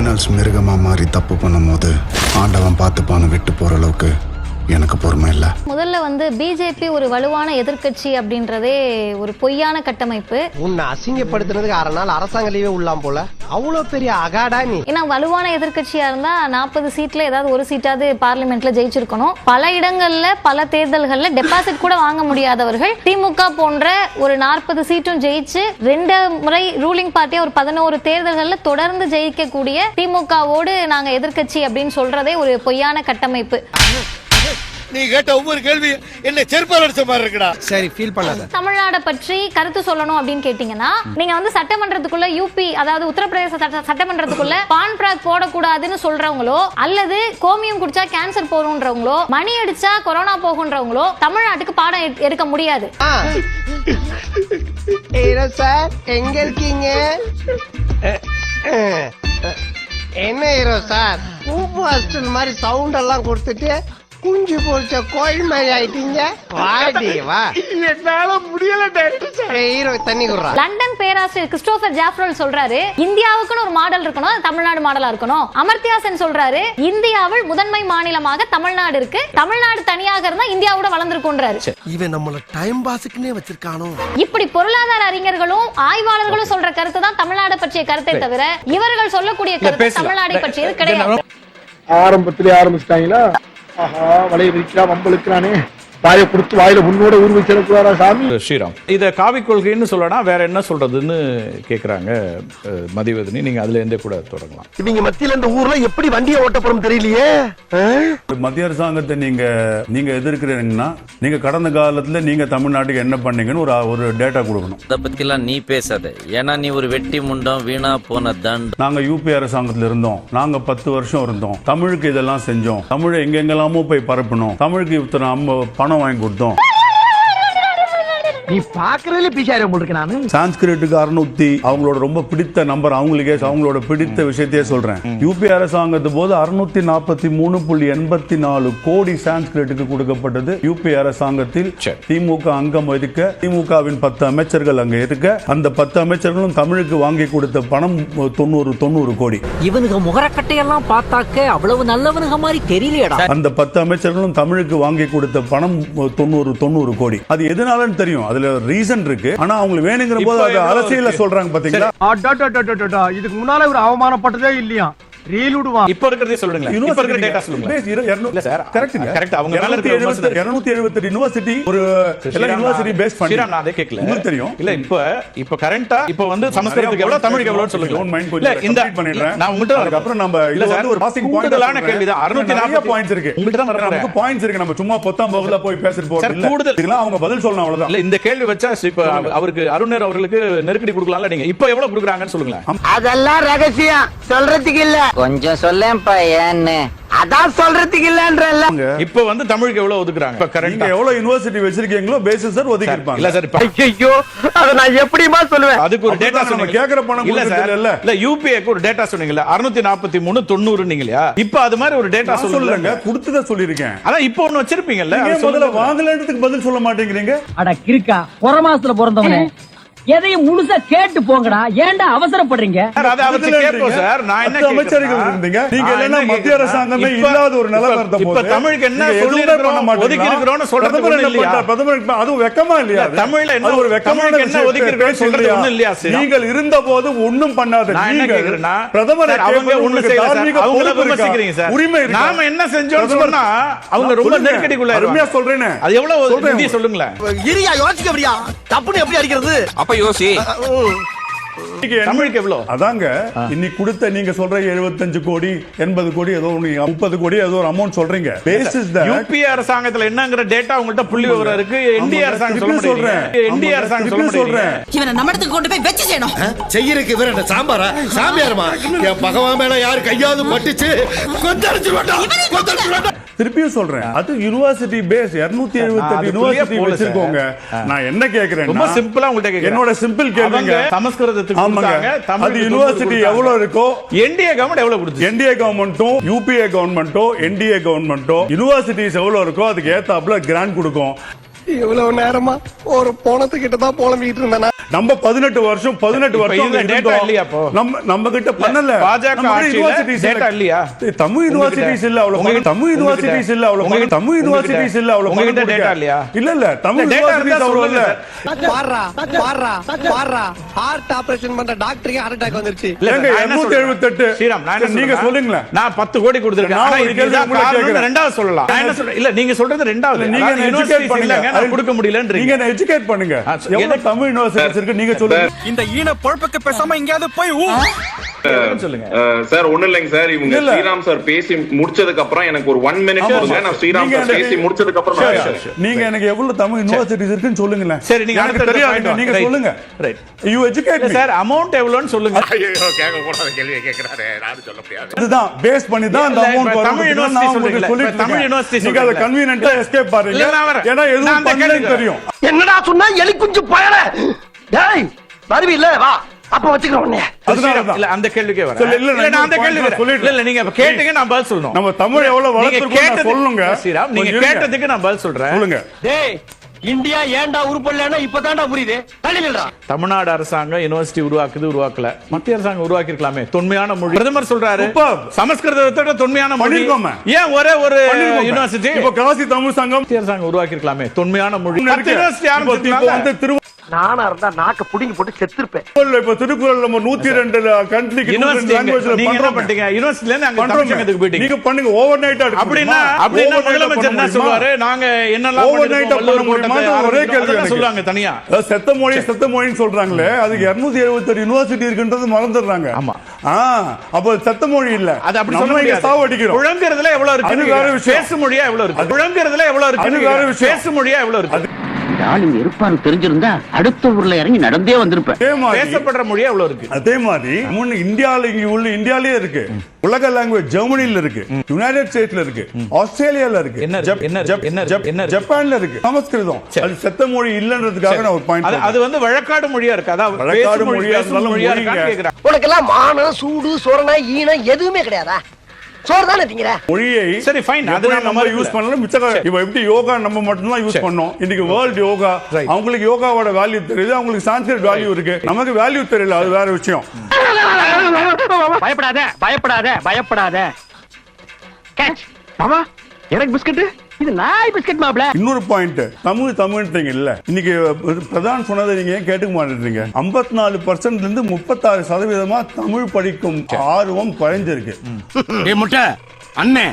Criminals மிருகமா மாறி தப்பு பண்ணும்போது ஆண்டவன் பார்த்துப்பான்னு விட்டு போற அளவுக்கு எனக்கு பொறுமை இல்லை. முதல்ல வந்து பிஜேபி ஒரு வலுவான எதிர்க்கட்சி அப்படின்றதே ஒரு பொய்யான கட்டமைப்பு. உன்னை அசிங்கப்படுத்துறதுக்கு அரை நாள் அரசாங்க லீவே உள்ளாம் போல. அவ்வளோ பெரிய அகாடா நீ. ஏன்னா வலுவான எதிர்கட்சியா இருந்தா நாற்பது சீட்ல ஏதாவது ஒரு சீட்டாவது பார்லிமெண்ட்ல ஜெயிச்சிருக்கணும். பல இடங்கள்ல பல தேர்தல்கள்ல டெபாசிட் கூட வாங்க முடியாதவர்கள் திமுக போன்ற ஒரு நாற்பது சீட்டும் ஜெயிச்சு ரெண்டு முறை ரூலிங் பார்ட்டியா ஒரு பதினோரு தேர்தல்கள்ல தொடர்ந்து ஜெயிக்கக்கூடிய திமுகவோடு நாங்க எதிர்க்கட்சி அப்படின்னு சொல்றதே ஒரு பொய்யான கட்டமைப்பு. நீ கேட்ட ஒவ்வொரு கேள்வி என்ன செருப்பால் அடிச்ச மாதிரி இருக்குடா. சரி ஃபீல் பண்ணாத. தமிழ்நாடை பற்றி கருத்து சொல்லணும் அப்படின்னு கேட்டீங்கன்னா நீங்க வந்து சட்டமன்றத்துக்குள்ள யூபி அதாவது உத்தரப்பிரதேச சட்ட- சட்டமன்றத்துக்குள்ள பான் பிராக் போடக்கூடாதுன்னு சொல்றவங்களோ அல்லது கோமியம் குடிச்சா கேன்சர் போகும்ன்றவங்களோ மணி அடிச்சா கொரோனா போகுன்றவங்களோ தமிழ்நாட்டுக்கு பாடம் எடு- எடுக்க முடியாது. சார் எங்க இருக்கீங்க. என்ன ஹீரோ சார்? ஹாஸ்டல் மாதிரி சவுண்ட் எல்லாம் கொடுத்துட்டு குஞ்சு பொறிச்ச கோயில் மாதிரி ஆயிட்டீங்க. வாடி வா. என்னால முடியல ஹீரோ தண்ணி குடுறா. லண்டன் பேராசிரியர் கிறிஸ்டோபர் ஜாஃப்ரோல் சொல்றாரு இந்தியாவுக்குன்னு ஒரு மாடல் இருக்கணும் தமிழ்நாடு மாடலா இருக்கணும். அமர்த்தியா சென் சொல்றாரு இந்தியாவில் முதன்மை மாநிலமாக தமிழ்நாடு இருக்கு. தமிழ்நாடு தனியாக இருந்தா இந்தியாவோட வளர்ந்துருக்குன்றாரு இவன் நம்மள டைம் பாஸுக்குன்னே வச்சிருக்கானோ? இப்படி பொருளாதார அறிஞர்களும் ஆய்வாளர்களும் சொல்ற கருத்து தான் தமிழ்நாடு பற்றிய கருத்தை தவிர இவர்கள் சொல்லக்கூடிய கருத்து தமிழ்நாடை பற்றியது கிடையாது. ஆரம்பத்திலே ஆரம்பிச்சிட்டாங்களா? ஆஹா வலையை வலைய வம்பு இழுக்கிறானே. வாயை கொடுத்து வாயில உன்னோட ஊர் வச்சிடக்கூடாதா சாமி? ஸ்ரீராம். இதை காவி கொள்கைன்னு சொல்லலாம் வேற என்ன சொல்றதுன்னு கேக்குறாங்க மதிவதனி. நீங்க அதுல இருந்தே கூட தொடங்கலாம். இவங்க மத்தியில இந்த ஊர்ல எப்படி வண்டியை ஓட்ட போறோம் தெரியலையே மத்திய அரசாங்கத்தை நீங்க நீங்க எதிர்க்கிறீங்கன்னா நீங்க கடந்த காலத்துல நீங்க தமிழ்நாட்டுக்கு என்ன பண்ணீங்கன்னு ஒரு ஒரு டேட்டா கொடுக்கணும். அதை பத்திலாம் நீ பேசாத. ஏன்னா நீ ஒரு வெட்டி முண்டம் வீணா போன தண்ட். நாங்க யூபி அரசாங்கத்துல இருந்தோம். நாங்க பத்து வருஷம் இருந்தோம். தமிழுக்கு இதெல்லாம் செஞ்சோம். தமிழை எங்கெங்கெல்லாமோ போய் பரப்பணும் தமிழுக்கு இத்தனை அம்ம- பணம் வாங்கி கொடுத்தோம். நீ பாக்குறதுல பிசாரி உங்களுக்கு நானு. சான்ஸ்கிரிட்டுக்கு அறுநூத்தி அவங்களோட ரொம்ப பிடித்த நம்பர் அவங்களுக்கே அவங்களோட பிடித்த விஷயத்தையே சொல்றேன். யூபி அரசாங்கத்து போது அறுநூத்தி நாற்பத்தி மூணு புள்ளி எண்பத்தி நாலு கோடி சான்ஸ்கிரிட்டுக்கு கொடுக்கப்பட்டது. யூபி அரசாங்கத்தில். திமுக அங்கம் வகிக்க திமுகவின் பத்து அமைச்சர்கள் அங்க இருக்க அந்த பத்து அமைச்சர்களும் தமிழுக்கு வாங்கி கொடுத்த பணம் தொண்ணூறு தொண்ணூறு கோடி. இவனுக்கு முகரக்கட்டையெல்லாம் பார்த்தாக்க அவ்வளவு நல்லவனுங்க மாதிரி தெரியலையடா. அந்த பத்து அமைச்சர்களும் தமிழுக்கு வாங்கி கொடுத்த பணம் தொண்ணூறு தொண்ணூறு கோடி. அது எதனாலன்னு தெரியும். அதுல ரீசன் இருக்கு. ஆனா அவங்க வேணுங்கிற போது அது அரசியல? சொல்றாங்க பாத்தீங்களா? இதுக்கு முன்னால ஒரு அவமானப்பட்டதே இல்லையா? ரீல் விடுவான் இப்ப இருக்கிறதே சொல்லுங்க இப்ப இருக்கிற டேட்டா சொல்லுங்க இல்ல சார் கரெக்ட் கரெக்ட் அவங்க மேல இருக்கிற விமர்சனம் இருநூத்தி எழுபத்தி யூனிவர்சிட்டி ஒரு எல்லா யூனிவர்சிட்டி பேஸ் பண்ணி. ஸ்ரீராம், நான் அதே கேட்கல. உங்களுக்கு தெரியும். இல்ல இப்ப இப்ப கரண்டா இப்ப வந்து சமஸ்கிருதத்துக்கு எவ்வளவு தமிழுக்கு எவ்வளவு சொல்லுங்க. Don't mind, இல்ல கொஞ்சம் இந்த complete பண்ணிடுறேன். நான் உங்கள்ட்ட அதுக்கப்புறம் நம்ம இல்ல இது சார், வந்து ஒரு points இருக்கு. உங்கள்ட்ட தான் வரேன் நமக்கு பாயிண்ட்ஸ் இருக்கு. நம்ம சும்மா பொத்தாம் போய் பேசிட்டு போறது இல்ல. கூடுதல்- இதெல்லாம் அவங்க பதில் சொல்லணும் அவ்வளவுதான். இல்ல இந்த கேள்வி வச்சா இப்ப அவருக்கு அருணர் அவர்களுக்கு நெருக்கடி கொடுக்கலாம்ல நீங்க. இப்ப எவ்வளவு கொடுக்குறாங்கன்னு சொல்லுங்களேன். அதெல்லாம் ரகசியம். சொல்றதுக்கு இல்ல. கொஞ்சம் சொல்லேன்ப்பா ஏன்னு. அதான் சொல்றதுக்கு இல்லன்றல்ல. இப்ப வந்து தமிழுக்கு எவ்வளவு ஒதுக்குறாங்க? இப்ப கரண்டா எவ்வளவு யூனிவர்சிட்டி வச்சிருக்கீங்களோ பேசிஸ் சார் ஒதுக்கி இல்ல இருப்பாங்க சார் இப்ப ஐயோ அத நான் எப்படிமா சொல்லுவேன்? அதுக்கு ஒரு டேட்டா சொன்னீங்க கேக்குற பணம் இல்ல சார் இல்ல. இல்ல யூபிஐக்கு ஒரு டேட்டா சொன்னீங்கல்ல. அறுநூத்தி நாற்பத்தி மூணு தொண்ணூறு நீங்களா இப்ப அது மாதிரி ஒரு டேட்டா சொல்லுங்க. கொடுத்ததா சொல்லிருக்கேன் அதான் இப்ப ஒண்ணு வச்சிருப்பீங்கல்ல முதல்ல. வாங்கலன்றதுக்கு பதில் சொல்ல மாட்டேங்கிறீங்க? அட கிறுக்கா புற மாசத்துல பிறந்தவனே. எதையும் முழுசா கேட்டு போங்கடா ஏன்டா அவசரப்படுறீங்க சார், அது அவருக்கு கேட்போம் சார் நான் என்ன பத்து அமைச்சர்கள் கேட்கிறேன்னா, இருந்தீங்க நீங்க நான் இல்லைன்னா என்ன மத்திய கேட்கிறேன், அரசாங்கமே இப்ப- இல்லாத ஒரு நிலைமை இருந்த இப்ப போது தமிழுக்கு என்ன பண்ண பிரதமர் ஒண்ணும் அதுவும் வெக்கமா இல்லையா? தமிழ்ல என்ன- ஒரு வெக்கமான என்ன இல்லையா? நீங்கள் இருந்த போது பண்ணாத பிரதமரை அவங்க ஒண்ணு. தார்மீக? விமர்சிக்கிறீங்க சார். உரிமை இருக்கா? நாம என்ன செஞ்சோம்னு பிரதமர் சொன்னா, அவங்க ரொம்ப. நெருக்கடிக்குள்ள அருமையா. சொல்றேனே அது எவ்வளவு சொல்றேன். சொல்லுங்களேன் இரியா யோசிக்க தப்புன்னு எப்படி அடிக்கிறது அப்ப யோசி. தமிழுக்கு எவ்வளவு அதாங்க இன்னைக்கு கொடுத்த நீங்க சொல்ற 75 கோடி எண்பது கோடி ஏதோ முப்பது கோடி ஏதோ ஒரு அமௌண்ட் சொல்றீங்க. பேசிஸ் யூபி அரசாங்கத்துல என்னங்கிற டேட்டா உங்கள்ட்ட புள்ளி விவரம் இருக்கு. ஆமாங்க, அரசாங்கம் சொல்றேன். ஆமாங்க, அரசாங்கம் சொல்றேன். இவனை நம்ம இடத்துக்கு கொண்டு போய் வச்சு செய்யணும். செய்யறதுக்கு இவர் என்ன சாம்பாரா? சாமியாருமா? என் பகவான் மேல யாரு கையாவது பட்டுச்சு? கொந்தளிச்சு வேண்டாம் கொந்தளிச்சு வேண்டாம் திருப்பியும் சொல்றேன். அது யூனிவர்சிட்டி பேஸ் 278 அதுக்குள்ளேயே யூனிவர்சிட்டி. வச்சிருக்கோங்க. நான் என்ன கேக்குறேன் ரொம்ப சிம்பிளா உங்கள்ட்ட. என்னோட சிம்பிள் அவங்க சமஸ்கிருதத்துக்கு ஆமாங்க. அது யூனிவர்சிட்டி. எவ்வளவு இருக்கோ என்டிஏ கவர்மெண்ட் எவ்வளவு கொடுத்துச்சு? என்டிஏ கவர்மெண்ட்டும் யூபிஏ கவர்மெண்ட்டும் என்டிஏ கவர்மெண்ட்டும் யூனிவர்சிட்டிஸ் எவ்வளவு இருக்கோ அதுக்கு ஏத்தாப்புல கிராண்ட் கொடுக்கும். இவ்வளவு நேரமா ஒரு போனத்துக்கிட்ட தான் புலம்பிட்டு இருந்தேன் நம்ம பதினெட்டு வருஷம் பதினெட்டு வருஷம் இருந்தோம். இல்லையா? நம்ம நம்ம கிட்ட பண்ணல பாஜக universities data இல்லையா? தமிழ் யூனிவர்சிட்டிஸ் இல்ல அவ்வளவு தமிழ் யூனிவர்சிட்டிஸ் இல்ல அவ்வளவு தமிழ் யூனிவர்சிட்டிஸ் இல்ல அவ்வளவு உங்ககிட்ட கொடுக்க. இல்லையா? இல்ல இல்ல தமிழ் யூனிவர்சிட்டிஸ் அவ்வளவு இல்ல சொல்லுங்க பாடுறா பாடுறா பாடுறா ஹார்ட் ஆபரேஷன் பண்ற டாக்டருக்கு ஹார்ட் அட்டாக் வந்துருச்சு இல்ல, ஏங்க, நான் என்ன 278 சொல்றேன்? ஸ்ரீராம், நான் நீங்க? சொல்லுங்களேன். நான் பத்து கோடி கொடுத்திருக்கேன். நான் ஆனா இதுக்கு. ரெண்டாவது சொல்லலாம். நான் என்ன சொல்றேன்? இல்ல, நீங்க சொல்றது ரெண்டாவது. நீங்க educate பண்ணுங்க. நான் கொடுக்க முடியலன்றீங்க. நீங்க என்ன educate பண்ணுங்க. எவ்வளவு தமிழ் யூனிவர்சிட்டிஸ் இருக்கு நீங்க சொல்லுங்க இந்த ஈன பொழப்புக்கு பேசாம எங்கேயாவது போய் சார் ஒண்ணு இல்லைங்க சார். இவங்க இல்ல. ஸ்ரீராம் சார் பேசி முடிச்சதுக்கு அப்புறம் எனக்கு ஒரு ஒன் மினிட் சார். நான் ஸ்ரீராம் சார் பேசி முடிச்சதுக்கு அப்புறம். நீங்க எனக்கு எவ்வளவு தமிழ் யூனிவர்சிட்டிஸ் இருக்குன்னு சொல்லுங்களேன். சரி, நீங்க எனக்கு தெரியாது. நீங்க. சொல்லுங்க. யூ எஜுகேட் சார் அமௌண்ட் எவ்வளவுன்னு சொல்லுங்க. கேட்க கூடாத கேள்வியை கேட்கிறாரு நானும் சொல்ல முடியாது. அதுதான் பேஸ் பண்ணி தான் அந்த அமௌண்ட் வரும் தமிழ்? சொல்லிட்டு இப்ப தமிழ் university நீங்க அதை? கன்வீனியன்ட்டா எஸ்கேப் பாருங்க. ஏன்னா எதுவும் கேள்விக்கு தெரியும். என்னடா சொன்னா எலி குஞ்சு பயல. டேய் வருவி இல்ல வா. அப்ப வச்சுக்கிறோம் உன்னைய. அதனால தான். இல்ல அந்த கேள்விக்கே வரேன். சரி, இல்ல, இல்ல நான் அந்த நான் கேள்வி point சொல்லிடுறேன். இல்ல இல்ல நீங்க இப்ப கேட்டீங்க நான் பதில் சொல்லணும். நம்ம தமிழ் எவ்வளவு நீங்க வளர்த்துருக்கோம் நான் கேட்டது- சொல்லுங்க. ஸ்ரீராம் நீங்க கொஞ்சம் இருங்க. கேட்டதுக்கு நான் பதில் சொல்றேன். சொல்லுங்க. டேய் இந்தியா ஏன்டா உருப்படலன்னா இப்பதான்டா புரியுது. தள்ளி நில்றா. தமிழ்நாடு அரசாங்கம் யுனிவர்சிட்டி உருவாக்குது உருவாக்கல. மத்திய அரசாங்கம் உருவாக்கி இருக்கலாமே தொன்மையான மொழி. பிரதமர் சொல்றாரு. சமஸ்கிருதத்தோட தொன்மையான மொழி. ஏன் ஒரே ஒரு. யூனிவர்சிட்டி இப்ப காசி தமிழ் சங்கம் மத்திய அரசாங்கம் உருவாக்கி இருக்கலாமே தொன்மையான மொழி. யூனிவர்சிட்டி இப்போ- நானா இருந்தா நாக்க புடிங்கி போட்டு செத்துருப்பேன். இப்ப திருக்குறள் நம்ம நூத்தி ரெண்டு கண்ட்ரிக்கு யூனிவர்சிட்டில இருந்து அங்க போயிட்டீங்க. நீங்க பண்ணுங்க ஓவர் நைட்டா அப்படின்னா அப்படின்னா முதலமைச்சர் என்ன சொல்லுவாரு நாங்க என்னெல்லாம் Overnight பண்ணிருக்கோம், பண்ண முடியுமா? ஒரே கேள்வி. சொல்லுவாங்க தனியா. செத்த மொழி செத்த மொழின்னு சொல்றாங்களே. அதுக்கு 271 எழுபத்தெட்டு யூனிவர்சிட்டி இருக்குன்றது மறந்துடுறாங்க. ஆமா. ஆ அப்ப செத்த மொழி இல்ல. அது அப்படி சொல்ல முடியாது. சாவடிக்கிறோம். புழங்குறதுல எவ்வளவு இருக்கு வேற விஷயம். பேசு மொழியா எவ்வளவு இருக்கு? புழங்குறதுல எவ்வளவு இருக்கு வேற விஷயம். பேசு மொழியா எவ்வளவு இருக்கு? இந்த ஆள் இங்க இருப்பான்னு தெரிஞ்சிருந்தா அடுத்த ஊர்ல இறங்கி நடந்தே வந்திருப்பேன். அதே மாதிரி பேசப்படுற மொழியா எவ்வளவு இருக்கு. அதே மாதிரி முன்ன இந்தியால இங்க உள்ள இந்தியாலயே இருக்கு. உலக லாங்குவேஜ் ஜெர்மனில இருக்கு. யுனைடெட் ஸ்டேட்ஸ்ல இருக்கு. ஆஸ்திரேலியால இருக்கு. என்ன இருக்கு? ஜப்- என்ன இருக்கு? ஜப்- என்ன இருக்கு? ஜப்- என்ன இருக்கு? ஜப்பான்ல இருக்கு. சமஸ்கிருதம். அது செத்த மொழி இல்லன்றதுக்காக நான் ஒரு பாயிண்ட் அது வந்து வழக்காடு மொழியா இருக்கு. அதாவது வழக்காடு மொழி மொழியா இருந்தாலும் கேக்குறேன். உனக்கெல்லாம் மானம் சூடு சொரணை ஈனம் எதுவுமே கிடையாதா? சோறு தானே திங்கிற? மொழியை சரி, fine. அது நம்ம மறுக்கல. யூஸ் பண்ணல மிச்ச இப்ப எப்படி யோகா நம்ம மட்டும் தான் யூஸ். பண்ணோம். இன்னைக்கு வேர்ல்ட் யோகா. அவங்களுக்கு யோகாவோட வேல்யூ தெரியுது அவங்களுக்கு சான்ஸ்கிரிட் வேல்யூ இருக்கு. நமக்கு வேல்யூ தெரியல அது வேற விஷயம். பயப்படாத பயப்படாத பயப்படாத. எனக்கு பிஸ்கட் இது நாய் பிஸ்கட் மாப்ள இன்னொரு பாயிண்ட் தமிழ் தமிழ்ன்றீங்க இல்ல. இன்னைக்கு பிரதான் சொன்னதை நீங்க ஏன் கேட்டுக்க மாட்டேன்றீங்க? ஐம்பத்தி நாலு பர்சன்ட்ல இருந்து முப்பத்தாறு சதவீதமா தமிழ் படிக்கும் ஆர்வம் குறைஞ்சிருக்கு. முட்டை. அண்ணே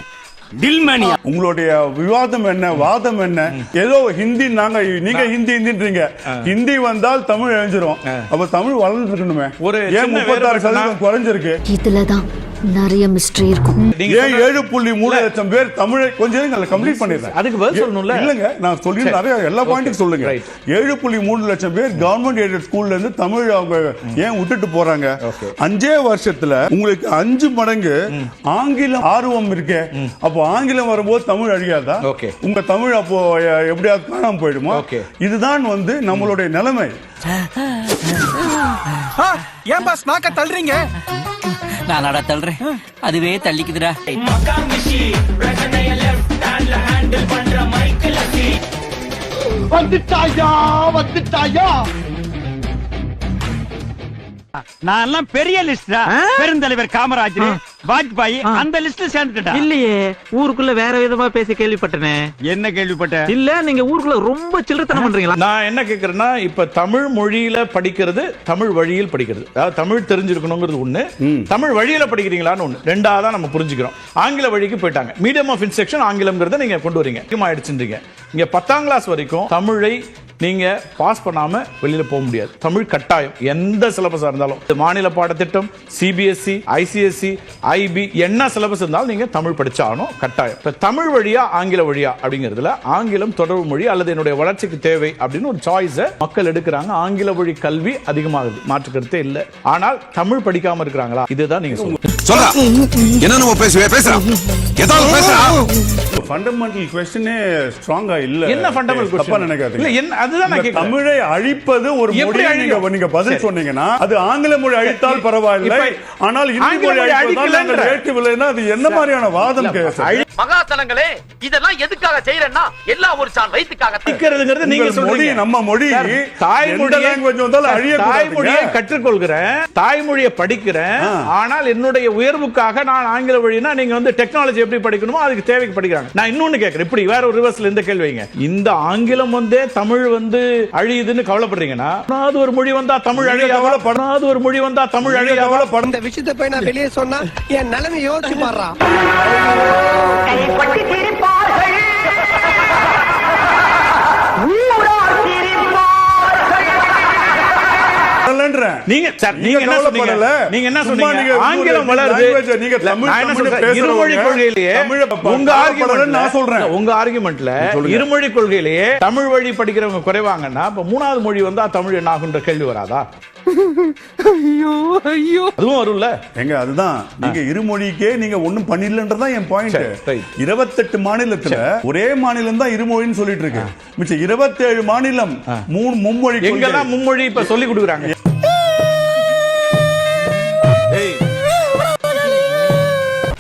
உங்களுடைய விவாதம் என்ன வாதம் என்ன? ஏதோ ஹிந்தி நாங்க நீங்க ஹிந்தி ஹிந்தின்றீங்க. ஹிந்தி வந்தால் தமிழ் எழுஞ்சிரும். அப்ப தமிழ் வளர்ந்து இருக்கணுமே ஒரு ஏன் முப்பத்தாறு சதவீதம் குறைஞ்சிருக்கு? இதுலதான். நிறைய மிஸ்ட்ரி இருக்கும் நீங்க ஏன் ஏழு புள்ளி மூணு லட்சம் பேர் தமிழை கொஞ்சம் இருங்க கம்ப்ளீட் பண்ணிடுறேன் அதுக்கு பதில் சொல்லணும்ல? இல்லங்க நான் சொல்லி. நிறைய எல்லா பாயிண்ட்டுக்கும் சொல்லுங்க. ஏழு புள்ளி மூணு லட்சம் பேர் கவர்மெண்ட் எய்டட் ஸ்கூல்ல இருந்து தமிழ் அவங்க ஏன் விட்டுட்டு போறாங்க. அஞ்சே வருஷத்துல உங்களுக்கு அஞ்சு மடங்கு ஆங்கிலம் ஆர்வம் இருக்கே அப்போ ஆங்கிலம் வரும்போது தமிழ் அழியாதா. உங்க தமிழ் அப்போ எப்படியாவது காணாம போயிடுமா. இதுதான் வந்து நம்மளுடைய நிலைமை ஏன் பாஸ் நாக்க தள்ளுறீங்க நான் நட தள்ளுறேன். அதுவே தள்ளிக்குதுடா. வந்துட்டாயா வந்துட்டாயா? நான் எல்லாம் பெரிய லிஸ்டா பெருந்தலைவர் காமராஜர் வாஜ்பாய் அந்த லிஸ்ட்ல சேர்ந்துட்டா இல்லையே ஊருக்குள்ள வேற விதமா பேசி கேள்விப்பட்டனே. என்ன கேள்விப்பட்ட இல்ல நீங்க ஊருக்குள்ள ரொம்ப சில்லறத்தனம் பண்றீங்களா? நான் என்ன கேக்குறேன்னா இப்ப தமிழ் மொழியில படிக்கிறது தமிழ் வழியில் படிக்கிறது. அதாவது தமிழ் தெரிஞ்சிருக்கணுங்கிறது ஒண்ணு தமிழ் வழியில படிக்கிறீங்களான்னு ஒண்ணு. ரெண்டாவதா நம்ம புரிஞ்சுக்கிறோம். ஆங்கில வழிக்கு போயிட்டாங்க. மீடியம் ஆஃப் இன்ஸ்ட்ரக்ஷன் ஆங்கிலம்ங்கிறத நீங்க கொண்டு வரீங்க. ஆயிடுச்சுன்றீங்க இங்க பத்தாம் கிளாஸ் வரைக்கும் தமிழை நீங்கள் பாஸ் பண்ணாமல் வெளியில் போக முடியாது. தமிழ் கட்டாயம். எந்த சிலபஸாக இருந்தாலும். மாநில பாடத்திட்டம் சிபிஎஸ்சி ஐசிஎஸ்சி ஐபி என்ன சிலபஸ் இருந்தாலும் நீங்கள் தமிழ் படிச்சாகணும் கட்டாயம். இப்போ தமிழ் வழியா ஆங்கில வழியா அப்படிங்கிறதுல ஆங்கிலம் தொடர்பு மொழி அல்லது என்னுடைய வளர்ச்சிக்கு தேவை அப்படின்னு ஒரு சாய்ஸை மக்கள் எடுக்கிறாங்க. ஆங்கில வழி கல்வி அதிகமாகுது. மாற்றுக்கருத்தே இல்லை. ஆனால் தமிழ் படிக்காமல் இருக்கிறாங்களா? இதுதான் நீங்கள் சொல்லுங்கள் சொல்றா என்ன நம்ம பேசுவே பேசுறா ஏதாவது பேசுறா ஃபண்டமெண்டல் கொஸ்டினே ஸ்ட்ராங்கா இல்ல என்ன question? தப்பா நினைக்காதீங்க இல்ல, என்ன- அதுதான் நான். தமிழை அழிப்பது ஒரு மொழி நீங்க? நீங்க பதில். சொன்னீங்கன்னா அது ஆங்கில மொழி அழித்தால் பரவாயில்லை ஆனால் இந்தி மொழி அழிப்பதால் அழிக்கலைன்ற. ஏற்கவில்லைன்னா அது என்ன மாதிரியான வாதம் மகாசனங்களே இதெல்லாம் எதுக்காக செய்யறேன்னா எல்லாம் ஒரு சான் வயிற்றுக்காக அழிக்கிறதுங்கிறது நீங்க மொழி சொல்றீங்க நம்ம மொழி தாய்மொழியை language வந்தாலும் அழியக்கூடாதுங்க. தாய்மொழியை கற்றுக்கொள்கிறேன் தாய்மொழியை படிக்கிறேன். ஆனால் என்னுடைய உயர்வுக்காக நான் ஆங்கில வழினா நீங்க வந்து டெக்னாலஜி எப்படி படிக்கணுமோ அதுக்கு தேவைக்கு படிக்கிறாங்க. நான் இன்னொன்னு கேட்கிறேன் இப்படி வேற ஒரு ரிவர்ஸ்ல இந்த கேள்வி வைங்க. இந்த ஆங்கிலம் வந்தே தமிழ் வந்து அழியுதுன்னு கவலைப்படுறீங்கன்னா ஒரு மொழி வந்தா தமிழ் நீங்க அழியாத? மூணாவது ஒரு மொழி வந்தா தமிழ் அழியாத? கவலைப்பட- இந்த விஷயத்தை போய் நான் வெளியே சொன்னா என் நிலைமை யோசிச்சு பாடுறான் வரலன்றேன். நீங்க சார் நீங்க நீங்க என்ன சொன்னீங்க. நீங்க என்ன சொன்னீங்க ஆங்கிலம் வளருது நீங்க தமிழ் இருமொழி கொள்கையிலேயே உங்க ஆர்குமெண்ட்ல நான் சொல்றேன். உங்க ஆர்குமெண்ட்ல சொல்லுங்க. இருமொழி கொள்கையிலேயே தமிழ் வழி படிக்கிறவங்க குறைவாங்கன்னா அப்ப மூணாவது மொழி வந்தா தமிழ் என்ன ஆகுன்ற கேள்வி வராதா ஐயோ ஐயோ. அதுவும் வரும்ல? எங்க அதுதான். நீங்க இருமொழிக்கே நீங்க ஒண்ணும் பண்ணிடலன்றதான் என் பாயிண்ட். இருபத்தெட்டு மாநிலத்துல ஒரே மாநிலம் தான் இருமொழின்னு சொல்லிட்டு இருக்கு. மிச்சம் இருபத்தேழு மாநிலம் மூணு மும்மொழி. எங்கெல்லாம் மும்மொழி இப்ப சொல்லி கொடுக்குறாங்க?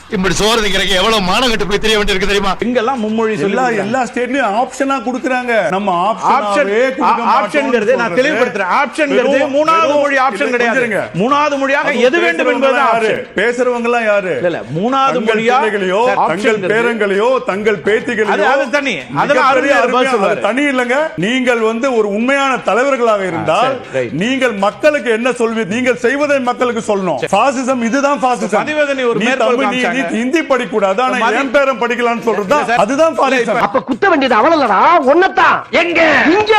இப்படி சோறு திங்கிறக்கு எவ்வளவு மானம் கட்டு போய் தெரிய வேண்டியிருக்கு தெரியுமா? எங்கெல்லாம் மும்மொழி சொல்லி எல்லா? எல்லா ஸ்டேட்லயும் ஆப்ஷனா குடுக்குறாங்க. நம்ம ஆப்ஷன் ஆப்ஷன்ங்கிறது நான் தெளிவுபடுத்துறேன். ஆப்ஷன்ங்கிறது மூணாவது மொழி ஆப்ஷன் இல்ல, கிடையாது. கொஞ்சம் இருங்க. மூணாவது மொழியாக எது வேண்டும் என்பது பேசுறவங்க யாரு? ஆப்ஷன் பேசுறவங்க எல்லாம் யாரு? இல்ல, இல்ல, மூணாவது தங்கள் மொழியா? பிள்ளைகளையோ சார், தங்கள் பேரங்களையோ தங்கள் பேத்திகளையோ அது- தனி. அதெல்லாம் தனி இல்லங்க. நீங்கள் வந்து ஒரு உண்மையான தலைவர்களாக இருந்தால். நீங்கள் மக்களுக்கு என்ன சொல்வீங்க நீங்கள் செய்வதை மக்களுக்கு சொல்லணும். பாசிசம் இதுதான் பாசிசம் ஒரு நீ ஹிந்தி படிக்க கூடாது ஆனா என் பேரன் படிக்கலாம்னு சொல்றது. அதுதான் இப்ப- அப்ப குத்த வேண்டியது அவளல்லடா ஒன்னதான் எங்க? இங்க.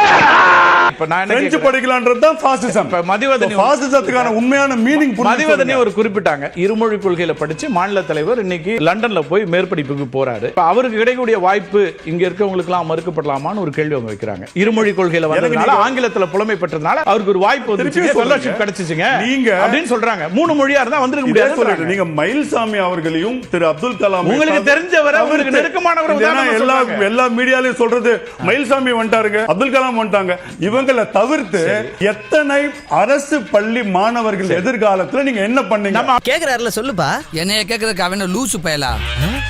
இப்ப நான் பிரெஞ்சு கேக்குறேன்? படிக்கலான்றது தான் பாசிசம் இப்ப மதிவதனி ஒரு- பாசிசத்துக்கான உண்மையான மீனிங் மதிவதனி ஒரு குறிப்பிட்டாங்க. இருமொழி கொள்கையில படிச்சு மாநில தலைவர் இன்னைக்கு லண்டன்ல போய் மேற்படிப்புக்கு போறாரு. இப்ப அவருக்கு கிடைக்கக்கூடிய வாய்ப்பு இங்க இருக்கவங்களுக்கு எல்லாம் மறுக்கப்படலாமான்னு ஒரு கேள்வி அவங்க வைக்கிறாங்க. இருமொழி கொள்கையில வந்ததுனால ஆங்கிலத்துல புலமை பெற்றதுனால அவருக்கு ஒரு வாய்ப்பு சொல்லுங்க. ஃபெல்லோஷிப் கிடைச்சிச்சுங்க. நீங்க- அப்படின்னு சொல்றாங்க. மூணு மொழியா இருந்தா வந்திருக்க முடியாது நீங்க மயில்சாமி அவர்களையும் திரு அப்துல் கலாம் உங்களுக்கு தெரிஞ்சவரை, உங்களுக்கு நெருக்கமானவரை உதாரணமா எல்லா சொல்றாங்க. எல்லா மீடியாலயும் சொல்றது மயில்சாமி வந்துட்டாருங்க அப்துல் கலாம் வந்துட்டாங்க. இவங்கள தவிர்த்து எத்தனை அரசு பள்ளி மாணவர்கள் எதிர்காலத்துல நீங்க என்ன பண்ணீங்க? கேக்குறாருல சொல்லுப்பா. என்னைய கேக்குறதுக்கு அவன் லூசு பயலா?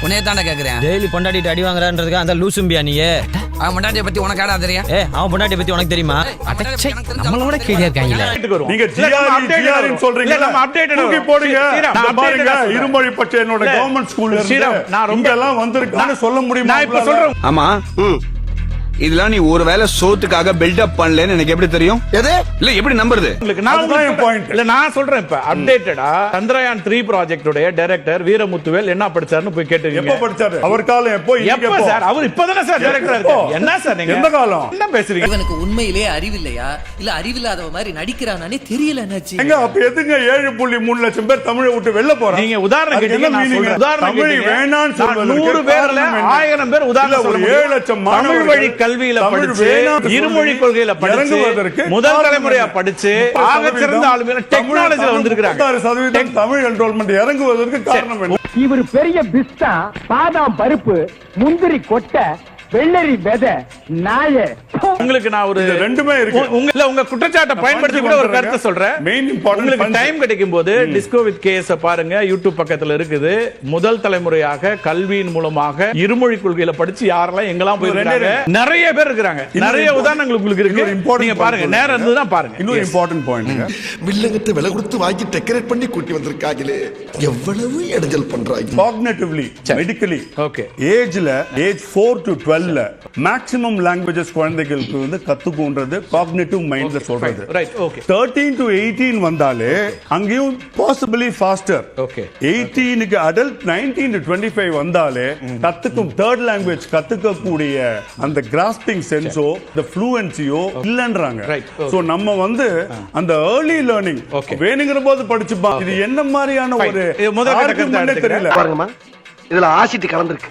உன்னைய தானே கேக்குறேன். டெய்லி பொண்டாட்டிட்டு அடி வாங்குறான்றதுக்கு அந்த லூசும்பியா நீயே? அவன் முன்னாடிய பத்தி உனக்கு ஆடா தெரியும்? ஏ அவன் பொண்டாட்டி பத்தி உனக்கு தெரியுமா? நம்மளோட கேடியா வருவோம். நீங்க வரும். சொல்றீங்க. இல்ல, நம்ம updated தூக்கி. போடுங்க. பாருங்க. இருமொழி பற்றி என்னோட கவர்மெண்ட் இருந்து நான் ரொம்ப- எல்லாம் வந்திருக்கான்னு சொல்ல முடியுமா நான் இப்ப? சொல்றேன். ஆமா. இதெல்லாம் நீ ஒருவேளை சோத்துக்காக பில்டப் பண்ணலன்னு எனக்கு எப்படி தெரியும் எது இல்ல எப்படி நம்புறது. இல்ல நான் சொல்றேன் இப்ப அப்டேட்டடா சந்திரயான் த்ரீ ப்ராஜெக்டுடைய டைரக்டர் வீரமுத்துவேல் என்ன படிச்சாருன்னு போய் எப்ப கேட்டுருக்கீங்க படிச்சாரு அவர் காலம் எப்போ எப்ப எப்போ? சார் அவர் இப்பதானே சார் டைரக்டரா எப்போ? இருக்காரு என்ன சார் நீங்க எந்த காலம்? என்ன பேசுறீங்க இவனுக்கு உண்மையிலேயே அறிவில்லையா இல்ல அறிவில்லாதவ மாதிரி நடிக்கிறானே தெரியல என்னாச்சு எங்க அப்ப எதுங்க ஏழு புள்ளி மூணு லட்சம் பேர் தமிழை விட்டு வெளில போறாங்க நீங்க உதாரணம் கேட்டீங்க? சொல்றேன் உதாரணம். வேணாம்னு நான் சொல்வதற்கு நூறு பேர்ல? ஆயிரம் பேர் உதாரணம் ஒரு. ஏழு லட்சம் தமிழ் வழி கல்வியில படிச்சு இருமொழி கொள்கையில படிச்சு இறங்குவதற்கு முதல் தலைமுறையா? படிச்சு ஆக சிறந்த ஆளுமையில தமிழ் டெக்னாலஜில சதவீதம் தமிழ் என்ரோல்மெண்ட் இறங்குவதற்கு காரணம் இவர் பெரிய பிஸ்தா பாதாம் பருப்பு முந்திரி கொட்டை வெள்ளரி விதை நாய உங்களுக்கு நான் ஒரு ரெண்டுமே இருக்கு. உ- உங்க இல்ல, உங்க குற்றச்சாட்டை பயன்படுத்தி கூட ஒரு கருத்து சொல்றேன். Main important உங்களுக்கு. டைம் கிடைக்கும் போது டிஸ்கோ வித் கேஸ் பாருங்க. யூடியூப் பக்கத்துல இருக்குது. முதல் தலைமுறையாக கல்வியின் மூலமாக இருமொழி கொள்கையில படிச்சு யாரெல்லாம் எங்கெல்லாம் போயிருக்காங்க? ரெண்டே. நிறைய பேர் இருக்காங்க இன்னொரு நிறைய உதாரணங்கள் உங்களுக்கு இருக்கு. important நீங்க point பாருங்க. நேரம் இருந்ததுன்னா பாருங்க. இன்னொரு. இம்பார்ட்டன்ட் பாயிண்ட் வில்லங்கத்தை விலை கொடுத்து வாங்கி டெக்கரேட் பண்ணி கூட்டி வந்திருக்காங்களே. எவ்வளவு இடைஞ்சல் பண்றாங்க. Cognitively medically Okay. ஏஜ்ல ஏஜ் 4 டு 12ல மேக்ஸிமம் லாங்குவேஜஸ் குழந்தைகளுக்கு வந்து கத்துக்குன்றது காக்னேட்டிவ் மைண்ட்ல சொல்றது. 13 டு 18 வந்தாலே அங்கேயும் பாசிபிளி ஃபாஸ்டர் Okay. 18 க்கு அடல்ட் 19 டு 25 வந்தாலே கத்துக்கும் தேர்ட் லாங்குவேஜ் கத்துக்கக்கூடிய அந்த கிராஸ்பிங் சென்ஸோ இந்த ஃப்ளூயன்சியோ இல்லன்றாங்க. Right. Okay. சோ நம்ம வந்து அந்த ஏர்லி லேர்னிங் Okay. வேணுங்கிற போது படிச்சுப்பா. இது என்ன மாதிரியான. ஒரு முதல். தெரியல. பாருங்கம்மா இதுல ஆசிட் கலந்துருக்கு.